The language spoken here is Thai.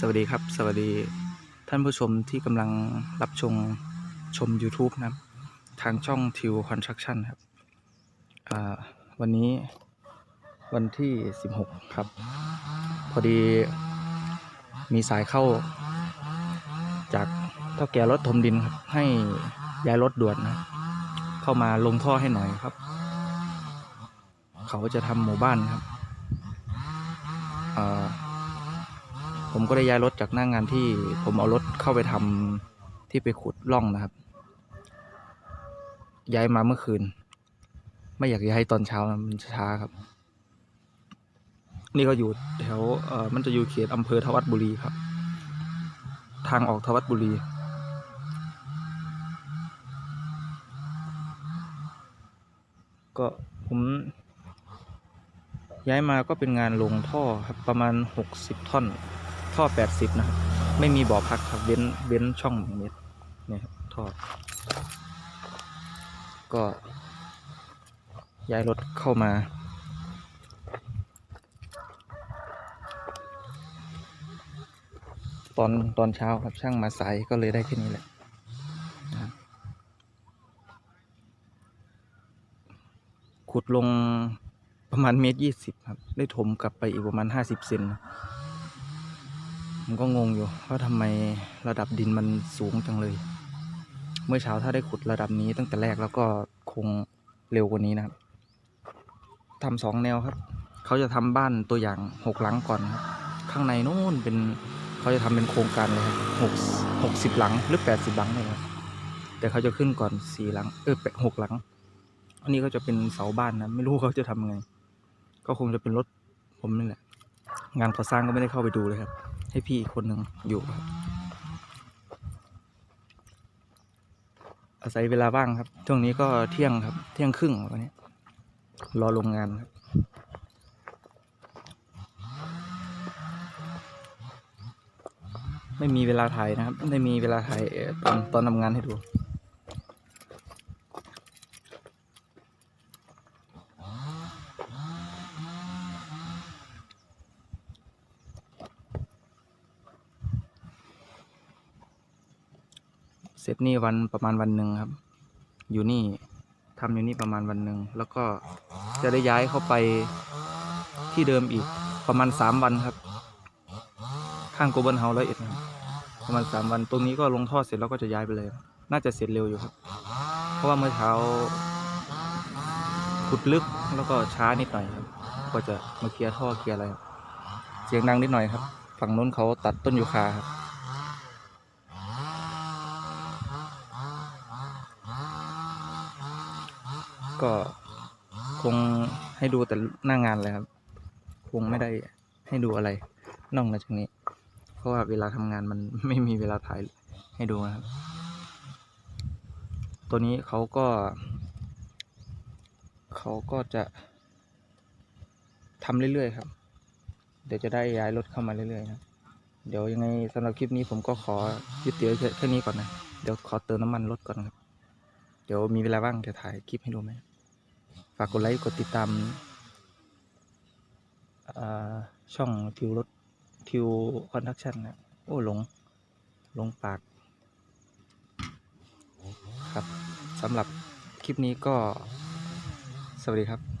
สวัสดีครับ สวัสดีท่านผู้ชมที่กำลังรับชมชม YouTube นะครับทางช่องทิวคอนสตรักชั่นครับวันนี้วันที่ 16 ครับ พอดีมีสายเข้า จากเท่าแก่รถถมดินครับ ให้ย้ายรถด่วนนะ เข้ามาลงท่อให้หน่อยครับ เขาจะทำหมู่บ้านครับอ่า ผมก็ได้ย้ายรถจากหน้างงานที่ผมเอารถเข้าไปทำที่ไปขุดร่องนะครับ ย้ายมาเมื่อคืน ไม่อยากย้ายตอนเช้านะมันช้าครับ นี่ก็อยู่แถวเอ่อมันจะอยู่เขตอำเภอทวัดบุรีครับ ทางออกทวัดบุรีก็ผมย้ายมาก็เป็นงานลงท่อครับประมาณหกสิบท่อน ท่อแปดสิบนะครับ ไม่มีบ่อพักครับเว้นเว้นช่องหนึ่งเมตรเนี่ยครับท่อ ก็ ย้ายรถเข้ามา ตอนตอนเช้าครับช่างมาสายก็เลยได้แค่นี้แหละขุดลงประมาณเมตรยี่สิบครับ ได้ถมกลับไปอีกประมาณห้าสิบเซนนะ ผมก็งงอยู่ว่าทำไมระดับดินมันสูงจังเลย เมื่อเช้าถ้าได้ขุดระดับนี้ตั้งแต่แรกแล้วก็คงเร็วกว่านี้นะครับทำสองแนวครับ เขาจะทำบ้านตัวอย่างหกหลังก่อนครับ ข้างในนู้นเป็นเขาจะทำเป็นโครงการเลยครับหกหกสิบหลังหรือแปดสิบหลังเลยครับแต่เขาจะขึ้นก่อนสี่หลังเออแปดหกหลัง อันนี้ก็จะเป็นเสาบ้านนะไม่รู้เขาจะทำไง ก็คงจะเป็นรถผมนี่แหละ งานก่อสร้างก็ไม่ได้เข้าไปดูเลยครับ ให้พี่อีกคนหนึ่งอยู่ครับอาศัยเวลาว่างครับ ช่วงนี้ก็เที่ยงครับ เที่ยงครึ่งวันนี้ รอลงงานครับไม่มีเวลาถ่ายนะครับ ไม่มีเวลาถ่ายตอนตอนทำงานให้ดู เสร็จนี่วันประมาณวันหนึ่งครับ อยู่นี่ทำอยู่นี่ประมาณวันหนึ่งแล้วก็จะได้ย้ายเข้าไปที่เดิมอีกประมาณสามวันครับ ข้างโกลบอลเฮาส์ร้อยเอ็ดครับประมาณสามวันตรงนี้ก็ลงท่อเสร็จแล้วก็จะย้ายไปเลย น่าจะเสร็จเร็วอยู่ครับ เพราะว่าเมื่อเช้าขุดลึกแล้วก็ช้านิดหน่อยครับกว่าจะมาเคลียร์ท่อเคลียร์อะไรครับเสียงดังนิดหน่อยครับ ฝั่งนู้นเขาตัดต้นยูคาครับ ก็คงให้ดูแต่หน้างานเลยครับ คงไม่ได้ให้ดูอะไรนอกจากนี้ เพราะว่าเวลาทำงานมันไม่มีเวลาถ่ายให้ดูนะครับ ตัวนี้เขาก็เขาก็จะทำเรื่อยๆครับ เดี๋ยวจะได้ย้ายรถเข้ามาเรื่อยๆนะเดี๋ยวยังไงสำหรับคลิปนี้ผมก็ขอยุติไว้แค่นี้ก่อนนะ เดี๋ยวขอเติมน้ำมันรถก่อนครับ เดี๋ยวมีเวลาว่างจะถ่ายคลิปให้ดูไหม ฝากกดไลค์กดติดตามาช่องทิวรถทิวคอนทักชั่นนะโอ้หลงหลงปาก ครับสำหรับคลิปนี้ก็สวัสดีครับ